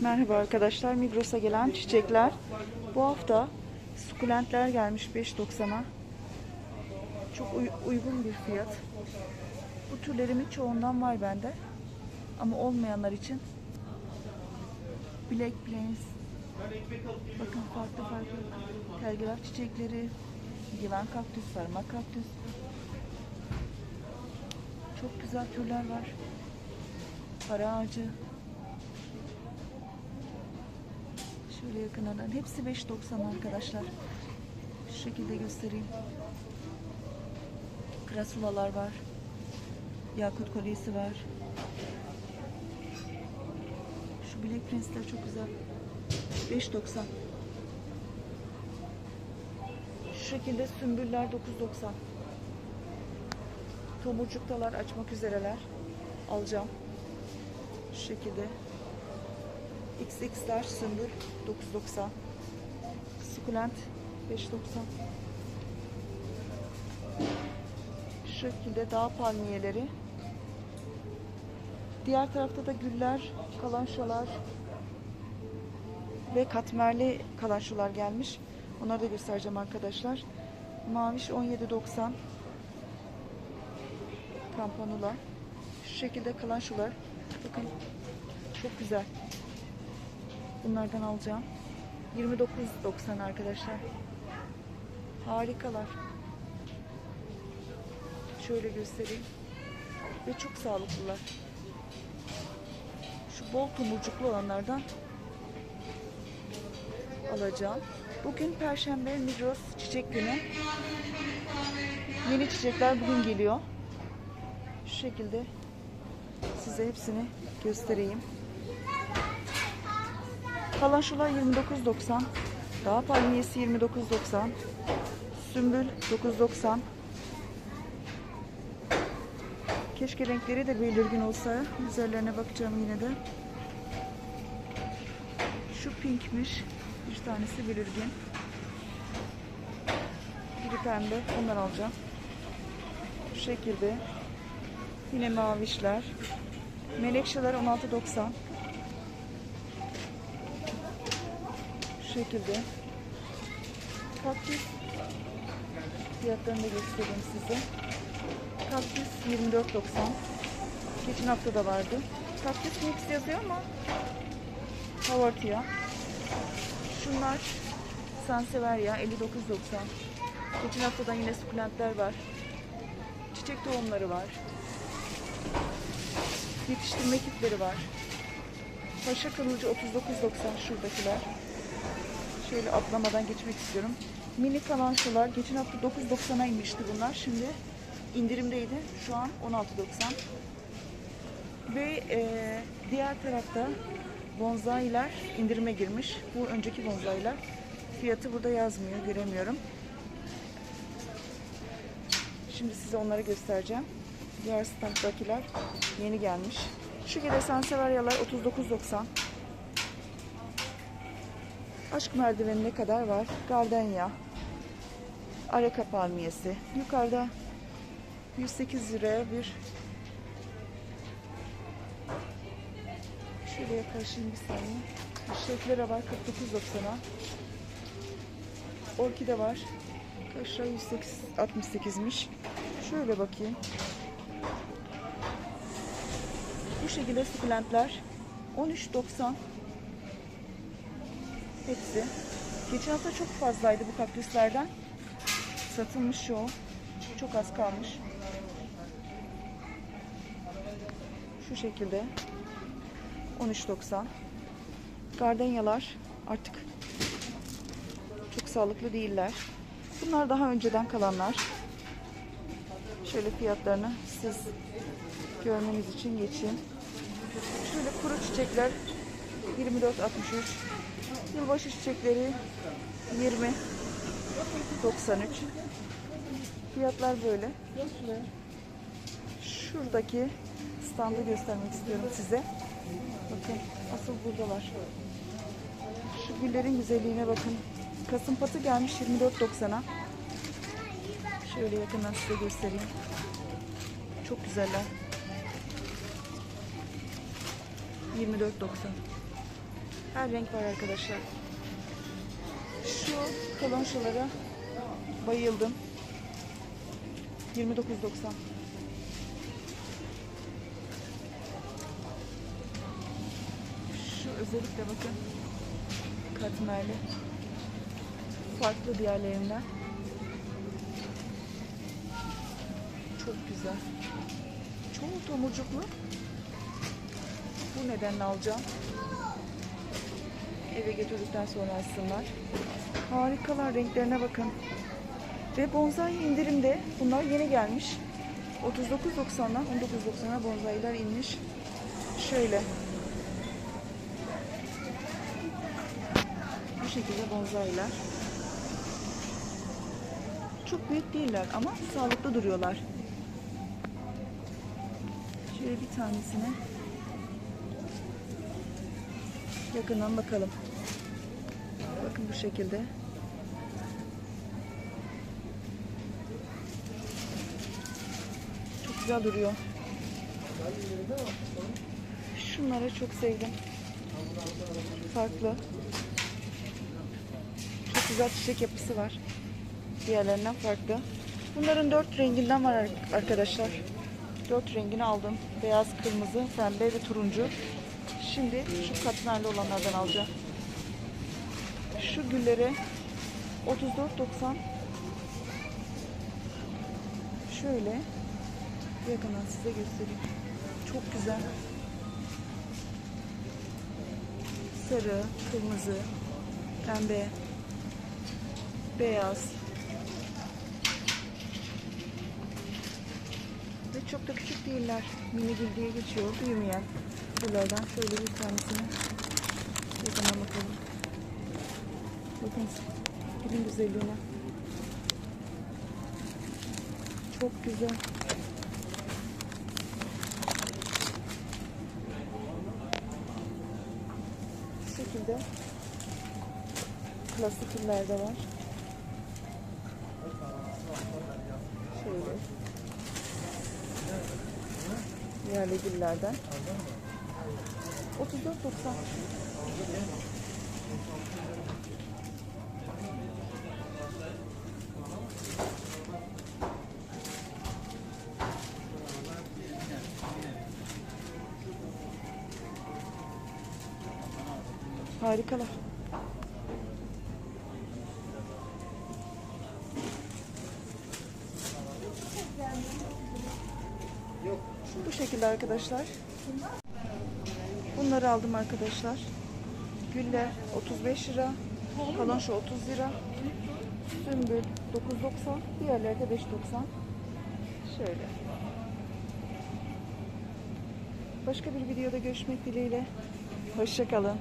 Merhaba arkadaşlar. Migros'a gelen çiçekler. Bu hafta sukulentler gelmiş 5.90'a. Çok uy- uygun bir fiyat. Bu türlerimin çoğundan var bende. Ama olmayanlar için Black Plains Bakın farklı farklı telgraf çiçekleri, yılan kaktüs, parmak kaktüs. Çok güzel türler var. Para ağacı. Şöyle yakından. Hepsi 5.90 arkadaşlar. Şu şekilde göstereyim. Krasulalar var. Yakut kolyesi var. Şu Black Prince'ler çok güzel. 5.90. Şu şekilde sümbüller 9.90. Tomurcuktalar açmak üzereler. Alacağım. Şu şekilde. XX'ler sümbül 9.90. Sukulent 5.90. Şu şekilde dağ palmiyeleri. Diğer tarafta da güller, kalançalar ve katmerli kalançolar gelmiş. Onları da göstereceğim arkadaşlar. Maviş 17.90 Kampanula. Şu şekilde kalançolar. Bakın çok güzel. Bunlardan alacağım. 29.90 arkadaşlar. Harikalar. Şöyle göstereyim. Ve çok sağlıklılar. Şu bol tomurcuklu olanlardan alacağım. Bugün Perşembe Migros Çiçek Günü. Yeni çiçekler bugün geliyor. Şu şekilde size hepsini göstereyim. Kalanşolar 29.90. Dağ palmiyesi 29.90. Sümbül 9.90. Keşke renkleri de belirgin olsa. Üzerlerine bakacağım yine de. Şu pinkmiş. Bir tanesi belirgin. Biri pembe. Ondan alacağım. Bu şekilde. Yine mavişler. Menekşeler 16.90. Şu şekilde. Kaktüs fiyatlarını da göstereyim size. Kaktüs 24.90. Geçen hafta da vardı. Kaktüs mix yazıyor ama Havartia. Şunlar Sanseverya 59.90. Geçen haftadan yine sukulentler var. Çiçek tohumları var. Yetiştirme kitleri var. Paşa kılıcı 39.90 şuradakiler. Şöyle atlamadan geçmek istiyorum. Mini kalançolar geçen hafta 9.90'a inmişti bunlar. Şimdi indirimdeydi. Şu an 16.90. Ve eee, diğer tarafta bonsailer indirime girmiş. Bu önceki bonsailer. Fiyatı burada yazmıyor. Göremiyorum. Şimdi size onları göstereceğim. Diğer standdakiler yeni gelmiş. Şu gele sanseveryalar 39.90. Aşk merdiveni ne kadar var? Gardenya. Areka palmiyesi. Yukarıda 108 liraya bir Şöyle yaklaşayım bir saniye. Şeflere var 49.90'a. Orkide var. Kaşra 168'miş. Şöyle bakayım. Bu şekilde sukulentler 13.90 Hepsi. Geçen hafta çok fazlaydı bu kaktüslerden. Satılmış çoğu. Çok az kalmış. Şu şekilde. 13.90. Gardenyalar artık çok sağlıklı değiller. Bunlar daha önceden kalanlar. Şöyle fiyatlarını siz görmeniz için geçeyim. Şöyle kuru çiçekler 24.63. Yılbaşı çiçekleri 20 93. Fiyatlar böyle. Şuradaki standı göstermek istiyorum size. Bakın asıl buradalar. Şu güllerin güzelliğine bakın. Kasım patı gelmiş 24.90'a. Şöyle yakından size göstereyim. Çok güzeller. 24.90. Her renk var arkadaşlar. Şu kalonşalara bayıldım. 29.90. Şu özellikle bakın. Katmerli. Farklı diğerlerinden. Çok güzel. Çoğu tomurcuklu. Bu nedenle alacağım. Eve götürdükten sonra açsınlar. Harikalar renklerine bakın. Ve bonsai indirimde. Bunlar yeni gelmiş. 39.90'dan 19.90'a bonsailer inmiş. Şöyle. Bu şekilde bonsailer. Çok büyük değiller ama sağlıklı duruyorlar. Şöyle bir tanesine yakından bakalım. Bakın bu şekilde. Çok güzel duruyor. Şunları çok sevdim. Farklı. Çok güzel çiçek yapısı var. Diğerlerinden farklı. Bunların dört renginden var ar- arkadaşlar. Dört rengini aldım. Beyaz, kırmızı, pembe ve turuncu. Şimdi şu katmerli olanlardan alacağım. Şu gülleri 34.90 Şöyle yakından size göstereyim. Çok güzel. Sarı, kırmızı, pembe, beyaz. Çok da küçük değiller. Mini gül diye geçiyor. Büyümeyen güllerden şöyle bir tanesini yakından bakalım. Bakın gülün güzelliğine. Çok güzel. Bu şekilde klasik de var. Şöyle. Yerli güllerden. 34.90. Harikalar. Bu şekilde arkadaşlar. Bunları aldım arkadaşlar. Güller 35 lira. Kalonşa 30 lira. Sümbül 9.90. Diğerleri de 5.90. Şöyle. Başka bir videoda görüşmek dileğiyle. Hoşçakalın.